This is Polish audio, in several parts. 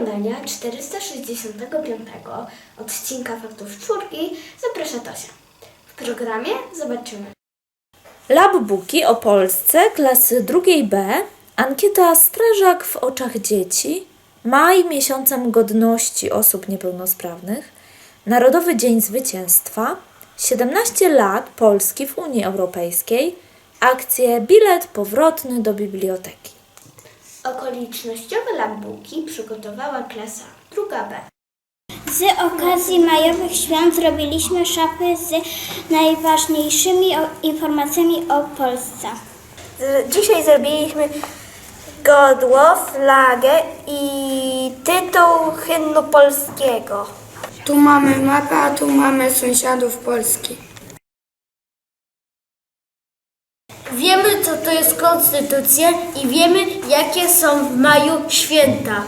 oglądania 465 odcinka Faktów Czwórki. Zaprasza Tosia. W programie zobaczymy. Labbooki o Polsce klasy drugiej B, ankieta Strażak w oczach dzieci, maj miesiącem godności osób niepełnosprawnych, Narodowy Dzień Zwycięstwa, 17 lat Polski w Unii Europejskiej, akcję Bilet powrotny do biblioteki. Okolicznościowe labuki przygotowała klasa druga B. Z okazji majowych świąt zrobiliśmy szafy z najważniejszymi o- informacjami o Polsce. Dzisiaj zrobiliśmy godło, flagę i tytuł hymnu polskiego. Tu mamy mapę, a tu mamy sąsiadów Polski. Wiemy, co to jest konstytucja i wiemy, jakie są w maju święta.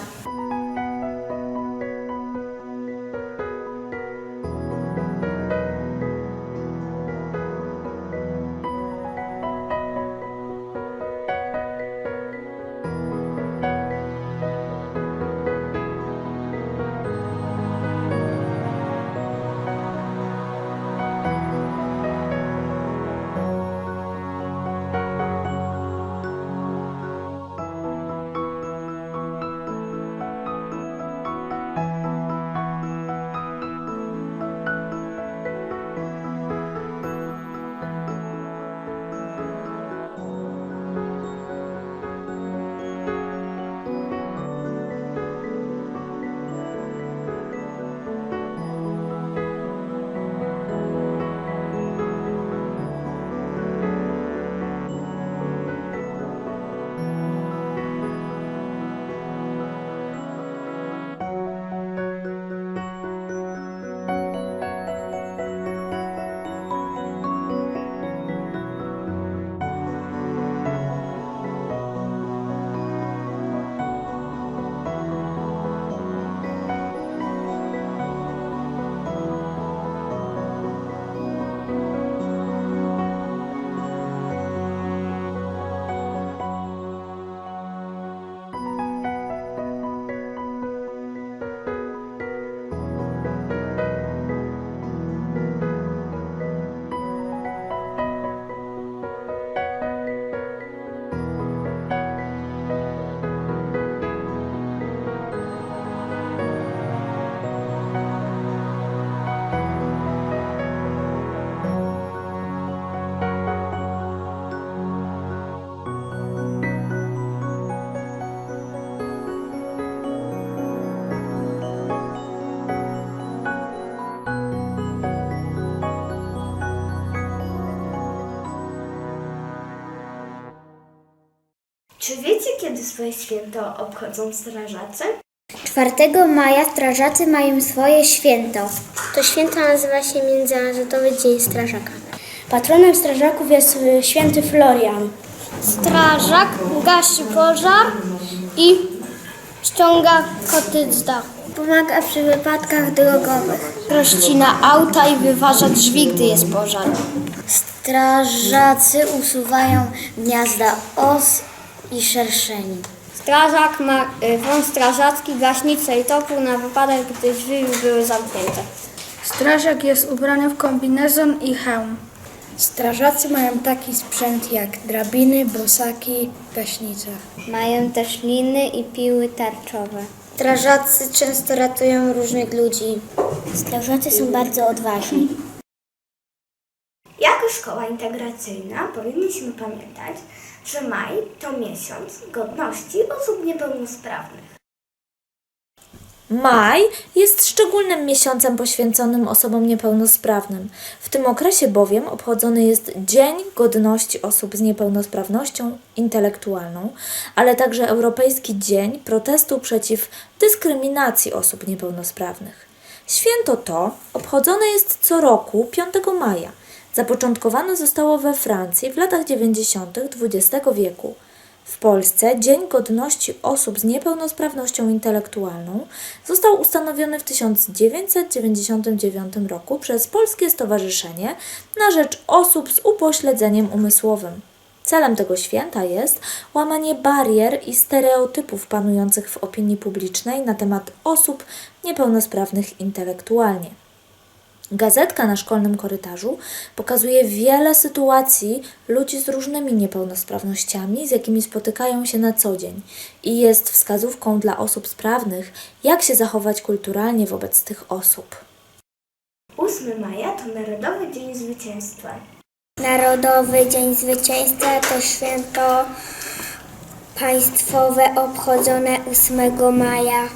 Swoje święto obchodzą strażacy? 4 maja strażacy mają swoje święto. To święto nazywa się Międzynarodowy Dzień Strażaka. Patronem strażaków jest y, święty Florian. Strażak gasi pożar i ściąga koty z dachu. Pomaga przy wypadkach drogowych. Rozcina auta i wyważa drzwi, gdy jest pożar. Strażacy usuwają gniazda os i szerszeni. Strażak ma y, wąs strażacki, gaśnicę i topór na wypadek, gdy drzwi już były zamknięte. Strażak jest ubrany w kombinezon i hełm. Strażacy mają taki sprzęt jak drabiny, bosaki, gaśnice. Mają też liny i piły tarczowe. Strażacy często ratują różnych ludzi. Strażacy są bardzo odważni. Jako szkoła integracyjna powinniśmy pamiętać, że maj to miesiąc godności osób niepełnosprawnych. Maj jest szczególnym miesiącem poświęconym osobom niepełnosprawnym. W tym okresie bowiem obchodzony jest Dzień Godności Osób z Niepełnosprawnością Intelektualną, ale także Europejski Dzień Protestu przeciw Dyskryminacji Osób Niepełnosprawnych. Święto to obchodzone jest co roku 5 maja. Zapoczątkowane zostało we Francji w latach 90. XX wieku. W Polsce Dzień Godności Osób z Niepełnosprawnością Intelektualną został ustanowiony w 1999 roku przez Polskie Stowarzyszenie na rzecz Osób z Upośledzeniem Umysłowym Celem tego święta jest łamanie barier i stereotypów panujących w opinii publicznej na temat osób niepełnosprawnych intelektualnie. Gazetka na szkolnym korytarzu pokazuje wiele sytuacji ludzi z różnymi niepełnosprawnościami, z jakimi spotykają się na co dzień i jest wskazówką dla osób sprawnych, jak się zachować kulturalnie wobec tych osób. 8 maja to Narodowy Dzień Zwycięstwa. Narodowy Dzień Zwycięstwa to święto państwowe obchodzone 8 maja.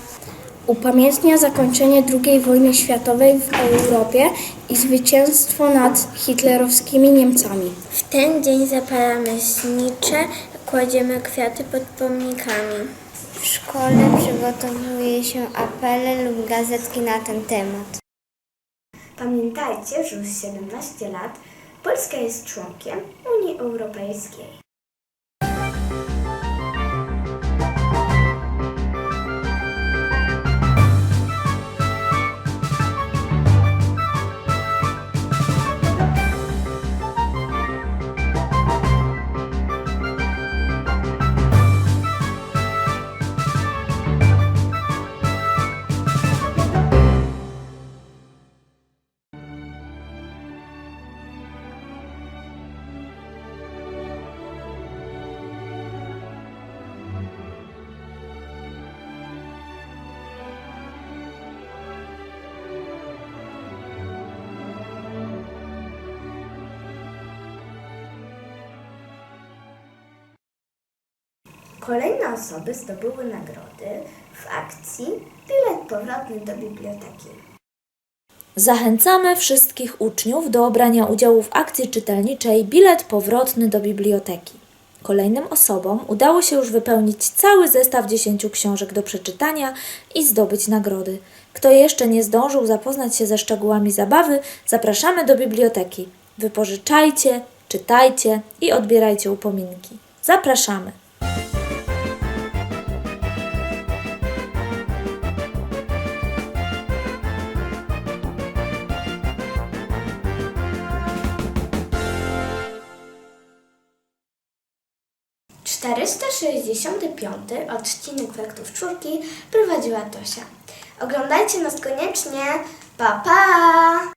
Upamiętnia zakończenie II wojny światowej w Europie i zwycięstwo nad hitlerowskimi Niemcami. W ten dzień zapalamy znicze, kładziemy kwiaty pod pomnikami. W szkole przygotowuje się apele lub gazetki na ten temat. Pamiętajcie, że już 17 lat Polska jest członkiem Unii Europejskiej. Kolejne osoby zdobyły nagrody w akcji Bilet powrotny do biblioteki. Zachęcamy wszystkich uczniów do obrania udziału w akcji czytelniczej Bilet powrotny do biblioteki. Kolejnym osobom udało się już wypełnić cały zestaw 10 książek do przeczytania i zdobyć nagrody. Kto jeszcze nie zdążył zapoznać się ze szczegółami zabawy, zapraszamy do biblioteki. Wypożyczajcie, czytajcie i odbierajcie upominki. Zapraszamy! Czterysta sześćdziesiąty piąty odcinek Faktów Czwórki prowadziła Tosia. Oglądajcie nas koniecznie. Pa, pa!